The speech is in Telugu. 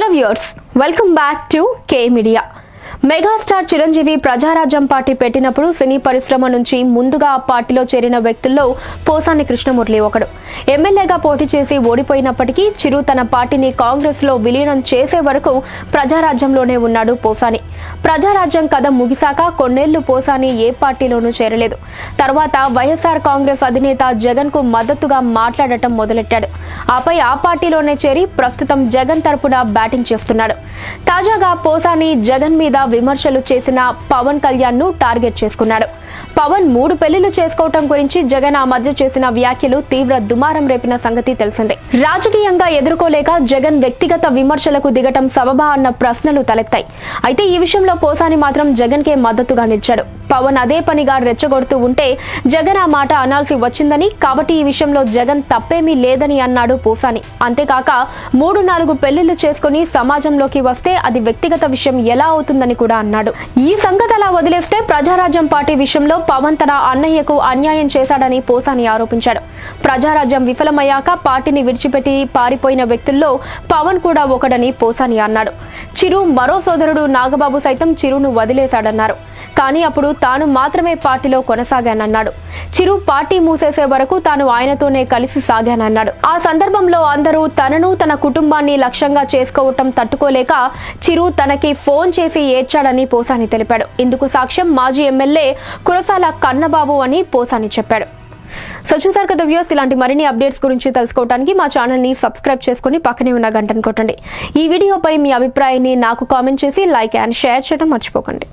Hello viewers, welcome back to K Media. Megastar Chiranjeevi Praja Rajyam party పెట్టినప్పుడు సినీ పరిశ్రమ నుంచి ముందుగా ఆ పార్టీలో చేరిన వ్యక్తుల్లో పోసాని కృష్ణమురళి ఒకడు. ఎమ్మెల్యేగా పోటీ చేసి ఓడిపోయినప్పటికీ చిరు తన పార్టీని కాంగ్రెస్లో విలీనం చేసే వరకు ప్రజారాజ్యంలోనే ఉన్నాడు పోసాని. ప్రజారాజ్యం కథ ముగిశాక కొన్నేళ్ళు పోసాని ఏ పార్టీలోనూ చేరలేదు. తర్వాత వైఎస్ఆర్ కాంగ్రెస్ అధినేత జగన్కు మద్దతుగా మాట్లాడటం మొదలెట్టాడు. ఆపై ఆ పార్టీలోనే చేరి ప్రస్తుతం జగన్ తరపున బ్యాటింగ్ చేస్తున్నాడు. తాజాగా పోసాని జగన్ మీద విమర్శలు చేసిన పవన్ కళ్యాణ్ను టార్గెట్ చేసుకున్నాడు. పవన్ మూడు పెళ్ళిళ్ళు చేసుకోవటం గురించి జగన్ ఆ మధ్య చేసిన వ్యాఖ్యలు తీవ్ర దుమారం రేపిన సంగతి తెలిసిందే. రాజకీయంగా ఎదుర్కోలేక జగన్ వ్యక్తిగత విమర్శలకు దిగటం సబబా అన్న ప్రశ్నలు తలెత్తాయి. అయితే ఈ విషయంలో పోసాని మాత్రం జగన్ కే మద్దతుగా నిలిచాడు. పవన్ అదే పనిగా రెచ్చగొడుతూ ఉంటే జగన్ ఆ మాట అనాల్సి వచ్చిందని కాబట్టి ఈ విషయంలో జగన్ తప్పేమీ లేదని అన్నాడు పోసాని. అంతేకాక మూడు నాలుగు పెళ్ళిళ్ళు చేసుకుని సమాజంలోకి వస్తే అది వ్యక్తిగత విషయం ఎలా అవుతుందని కూడా అన్నాడు. ఈ సంగతి అలా వదిలేస్తే ప్రజారాజ్యం పార్టీ విషయంలో పవన్ తన అన్నయ్యకు అన్యాయం చేశాడని పోసాని ఆరోపించాడు. ప్రజారాజ్యం విఫలమయ్యాక పార్టీని విడిచిపెట్టి పారిపోయిన వ్యక్తుల్లో పవన్ కూడా ఒకడని పోసాని అన్నాడు. చిరు మరో సోదరుడు నాగబాబు సైతం చిరును వదిలేశాడన్నారు. కానీ అప్పుడు తాను మాత్రమే పార్టీలో కొనసాగానన్నాడు. చిరు పార్టీ మూసేసే వరకు తాను ఆయనతోనే కలిసి సాగానన్నాడు. ఆ సందర్భంలో అందరూ తనను తన కుటుంబాన్ని లక్ష్యంగా చేసుకోవటం తట్టుకోలేక చిరు తనకి ఫోన్ చేసి ఏడ్చాడని పోసాని తెలిపాడు. ఇందుకు సాక్ష్యం మాజీ ఎమ్మెల్యే కురసాల కన్నబాబు అని పోసాని చెప్పాడు. సో చూసారు కదా వ్యూస్ ఇలాంటి మరిన్ని అప్డేట్స్ గురించి తెలుసుకోవడానికి మా ఛానల్ని సబ్స్క్రైబ్ చేసుకుని పక్కనే ఉన్న గంటను కొట్టండి. ఈ వీడియోపై మీ అభిప్రాయాన్ని నాకు కామెంట్ చేసి లైక్ అండ్ షేర్ చేయడం మర్చిపోకండి.